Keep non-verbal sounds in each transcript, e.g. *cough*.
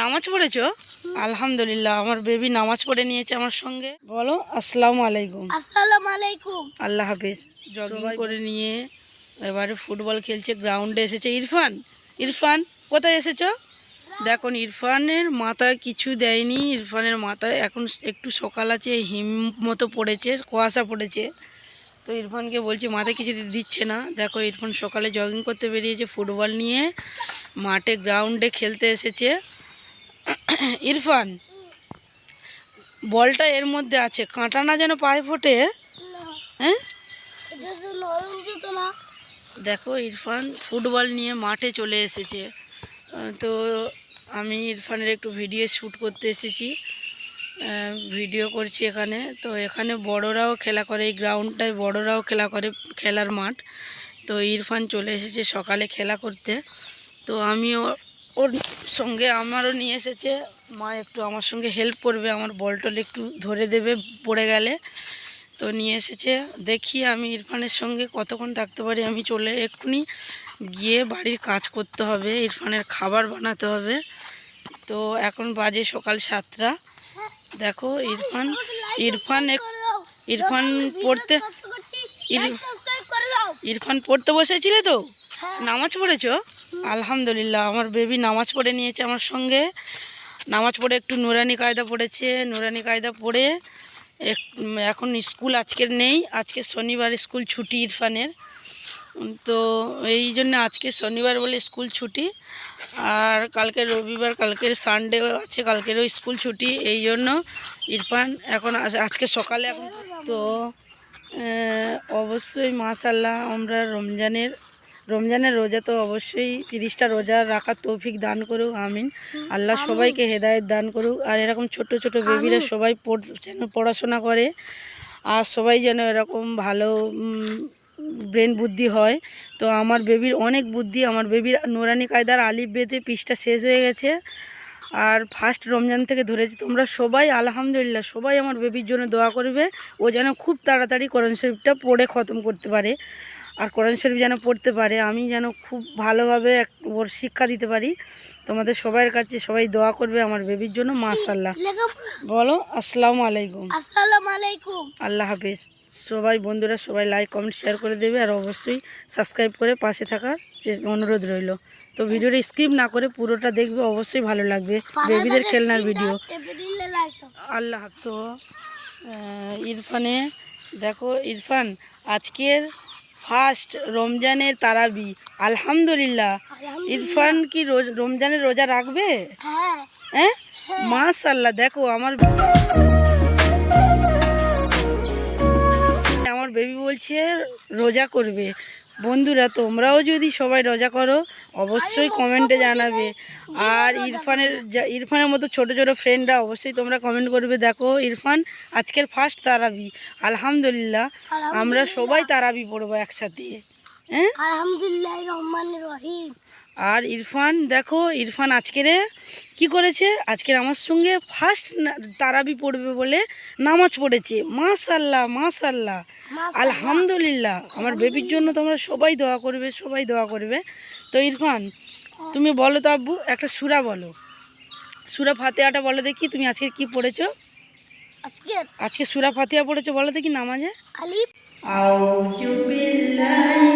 নামাজ পড়েছো? আলহামদুলিল্লাহ আমার বেবি নামাজ পড়ে নিয়েছে আমার সঙ্গে। বলো আসসালামু আলাইকুম। আসসালামু আলাইকুম। আল্লাহ হাফিজ। জগিং করে নিয়ে এবারে ফুটবল খেলছে গ্রাউন্ডে এসেছে ইরফান। ইরফান কোথায় এসেছ? দেখুন ইরফানের মাথায় কিছু দেয়নি। ইরফানের মাথায় এখন একটু সকাল আছে হিম মতো পড়েছে কুয়াশা পড়েছে। তো ইরফানকে বলছি মাথায় কিছু দিচ্ছে না। দেখো ইরফান সকালে জগিং করতে বেরিয়েছে ফুটবল নিয়ে মাঠে গ্রাউন্ডে খেলতে এসেছে। *coughs* ইরফান বলটা এর মধ্যে আছে। কাঁটা না যেন পায়ে ফোটে। হ্যাঁ? দেখো ইরফান ফুটবল নিয়ে মাঠে চলে এসেছে। তো আমি ইরফানের একটু ভিডিও শ্যুট করতে এসেছি। ভিডিও করছি এখানে। তো এখানে বড়রাও খেলা করে এই গ্রাউন্ডটায় বড়রাও খেলা করে খেলার মাঠ। তো ইরফান চলে এসেছে সকালে খেলা করতে। তো আমিও ওর সঙ্গে আমারও নিয়ে এসেছে। মা একটু আমার সঙ্গে হেল্প করবে আমার বলটল একটু ধরে দেবে পড়ে গেলে। তো নিয়ে এসেছে। দেখি আমি ইরফানের সঙ্গে কতক্ষণ থাকতে পারি আমি চলে এক্ষুনি গিয়ে বাড়ির কাজ করতে হবে ইরফানের খাবার বানাতে হবে। তো এখন বাজে সকাল সাতটা। দেখো ইরফান ইরফান এক- ইরফান পড়তে ইরফান পড়তে বসেছিলে তো? হ্যাঁ। নামাজ পড়েছো? আলহামদুলিল্লাহ, আমার বেবি নামাজ পড়ে নিয়েছে আমার সঙ্গে। নামাজ পড়ে একটু নুরানি কায়দা পড়েছে, নুরানি কায়দা পড়ে এখন স্কুল আজকের নেই, আজকে শনিবার স্কুল ছুটি ইরফানের। তো এই জন্য আজকে শনিবার বলে স্কুল ছুটি, আর কালকে রবিবার, কালকের সানডে আছে, কালকেরও স্কুল ছুটি, এই জন্য ইরফান এখন আজ- আজকে সকালে এখন তো অবশ্যই মাশাল্লাহ আমরা রমজানের রমজানের রোজা তো অবশ্যই তিরিশটা রোজা রাখার তৌফিক দান করুক আমিন। আল্লাহ সবাইকে হেদায়েত দান করুক। আর এরকম ছোট ছোট বেবিরা সবাই পড়- যেন পড়াশোনা করে আর সবাই যেন এরকম ভালো ব্রেন বুদ্ধি হয়। তো আমার বেবির অনেক বুদ্ধি আমার বেবির নোরানি কায়দার আলিফ বেতে পিসটা শেষ হয়ে গেছে। আর ফার্স্ট রমজান থেকে ধরেছি তোমরা সবাই আলহামদুলিল্লাহ সবাই আমার বেবির জন্য দোয়া করবে। ও যেন খুব তাড়াতাড়ি কোরআন শরীফটা পড়ে খতম করতে পারে। আর কোরআন শরীফ যেন পড়তে পারে আমি যেন খুব ভালোভাবে এক- ওর শিক্ষা দিতে পারি। তোমাদের সবার কাছে সবাই দোয়া করবে আমার বেবির জন্য মাশাল্লাহ বলো আসসালামু আলাইকুম। আসসালামু আলাইকুম। আল্লাহ হাফিজ। সবাই বন্ধুরা সবাই লাইক কমেন্ট শেয়ার করে দেবে আর অবশ্যই সাবস্ক্রাইব করে পাশে থাকার যে- অনুরোধ রইল। তো ভিডিওটা স্কিপ না করে পুরোটা দেখবে অবশ্যই ভালো লাগবে। বেবিদের খেলনার ভিডিও আল্লাহ তো ইরফানে দেখো ইরফান আজকের ফার্স্ট রমজানের তারাবি। আলহামদুলিল্লাহ। ইরফান কি রোজ- রমজানের রোজা রাখবে? হ্যাঁ। হ্যাঁ? মাশাল্লাহ দেখো আমার আমার বেবি বলছে রোজা করবে। বন্ধুরা তোমরাও যদি সবাই রোজা করো অবশ্যই কমেন্টে জানাবে। আর ইরফানের যা- ইরফানের মতো ছোট ছোটো ফ্রেন্ডরা অবশ্যই তোমরা কমেন্ট করবে। দেখো ইরফান আজকের ফার্স্ট তারাবি। আলহামদুলিল্লাহ আমরা সবাই তারাবি পড়ব একসাথে। হ্যাঁ? আলহামদুলিল্লাহ রহমান রহিম। আর ইরফান দেখো ইরফান আজকেরে কি করেছে? আজকের আমার সঙ্গে ফার্স্ট তারাবি পড়বে বলে নামাজ পড়েছে। মাশাল্লাহ মাশাল্লাহ আলহামদুলিল্লাহ। আমার বেবির জন্য তোমরা সবাই দোয়া করবে সবাই দোয়া করবে। তো ইরফান তুমি বলো তো আব্বু একটা সুরা বলো। সুরা ফাতেহাটা বলো দেখি তুমি আজকে কি পড়েছ? আজকে? সুরা ফাতেহা পড়েছো বলো দেখি নামাজে। আলিফ। আউ জুবিল্লাহি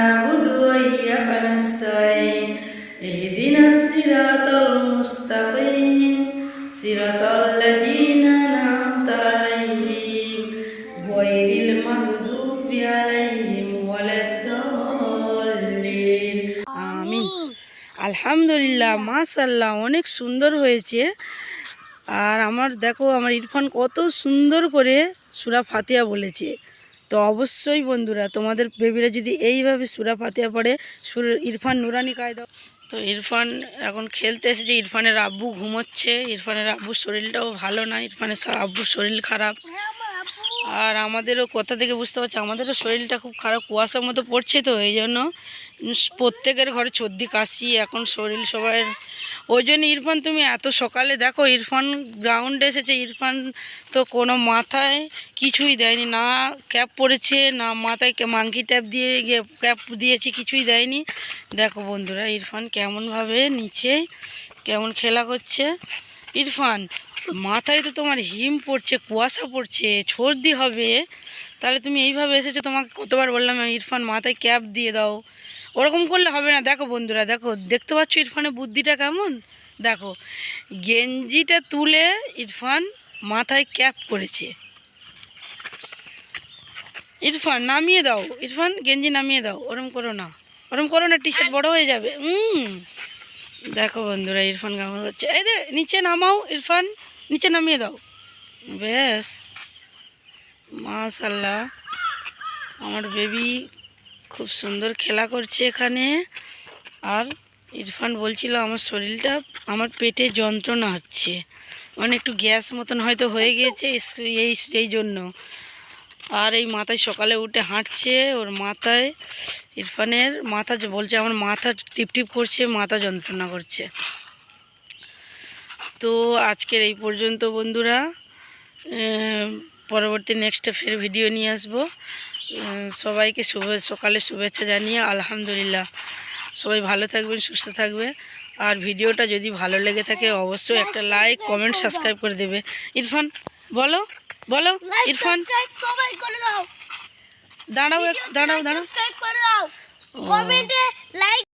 আমি আলহামদুলিল্লাহ মাশাল্লাহ অনেক সুন্দর হয়েছে। আর আমার দেখো আমার ইরফান কত সুন্দর করে সুরা ফাতিয়া বলেছে। তো অবশ্যই বন্ধুরা তোমাদের বেবিরা যদি এইভাবে সুরা ফাতিয়া পড়ে সুর ইরফান নুরানি কায়দা। তো ইরফান এখন খেলতে এসেছে ইরফানের আব্বু ঘুমোচ্ছে ইরফানের আব্বুর শরীরটাও ভালো না ইরফানের আব্বুর শরীর খারাপ। আর আমাদেরও কথা থেকে বুঝতে পারছি, আমাদেরও শরীরটা খুব খারাপ, কুয়াশার মতো পড়ছে তো, এই জন্য প্রত্যেকের ঘরে সর্দি, কাশি, এখন শরীর সবার ওই জন্য ইরফান, তুমি এত সকালে দেখো, ইরফান গ্রাউন্ডে এসেছে, ইরফান তো কোনো মাথায় কিছুই দেয়নি, না ক্যাপ পরেছে না মাথায় মাংকি ট্যাপ দিয়ে গিয়ে ক্যাপ দিয়েছে, কিছুই দেয়নি। দেখো বন্ধুরা, ইরফান কেমনভাবে নিচে, কেমন খেলা করছে। ইরফান, মাথায় তো তোমার হিম পড়ছে, কুয়াশা পড়ছে, সর্দি হবে। তাহলে তুমি এইভাবে এসেছ, তোমাকে কতবার বললাম ইরফান, মাথায় ক্যাপ দিয়ে দাও। ওরকম করলে হবে না। দেখো বন্ধুরা, দেখো, দেখতে পাচ্ছ ইরফানের বুদ্ধিটা কেমন? দেখো, গেঞ্জিটা তুলে ইরফান মাথায় ক্যাপ করেছে। ইরফান, নামিয়ে দাও। ইরফান, গেঞ্জি নামিয়ে দাও। ওরম করো না। ওরম করো না টি শার্ট বড় হয়ে যাবে। হুম দেখো বন্ধুরা, ইরফান কেমন হচ্ছে। এই দে নিচে নামাও, ইরফান। নিচে নামিয়ে দাও। ব্যাস। মাশাল্লাহ আমার বেবি খুব সুন্দর খেলা করছে এখানে। আর ইরফান বলছিল, আমার শরীরটা, আমার পেটে যন্ত্রণা হচ্ছে। মানে একটু গ্যাস মতন হয়তো হয়ে গিয়েছে, এই এই জন্য। আর এই মাথায় সকালে উঠে হাঁটছে, ওর মাথায় ইরফানের মাথা বলছে আমার মাথা টিপ টিপ করছে, মাথা যন্ত্রণা করছে। তো আজকের এই পর্যন্ত বন্ধুরা পরবর্তী নেক্সটে ফের ভিডিও নিয়ে আসব। সবাইকে শুভ, সকালে শুভেচ্ছা জানিয়ে আলহামদুলিল্লাহ। সবাই ভালো থাকবেন, সুস্থ থাকবে আর ভিডিওটা যদি ভালো লেগে থাকে, অবশ্যই একটা লাইক কমেন্ট সাবস্ক্রাইব করে দেবে। ইরফান, বলো। বলো ইরফান? সবাই করে দাও। দাঁড়াও দাঁড়াও দাঁড়াও। কমেন্টে লাইক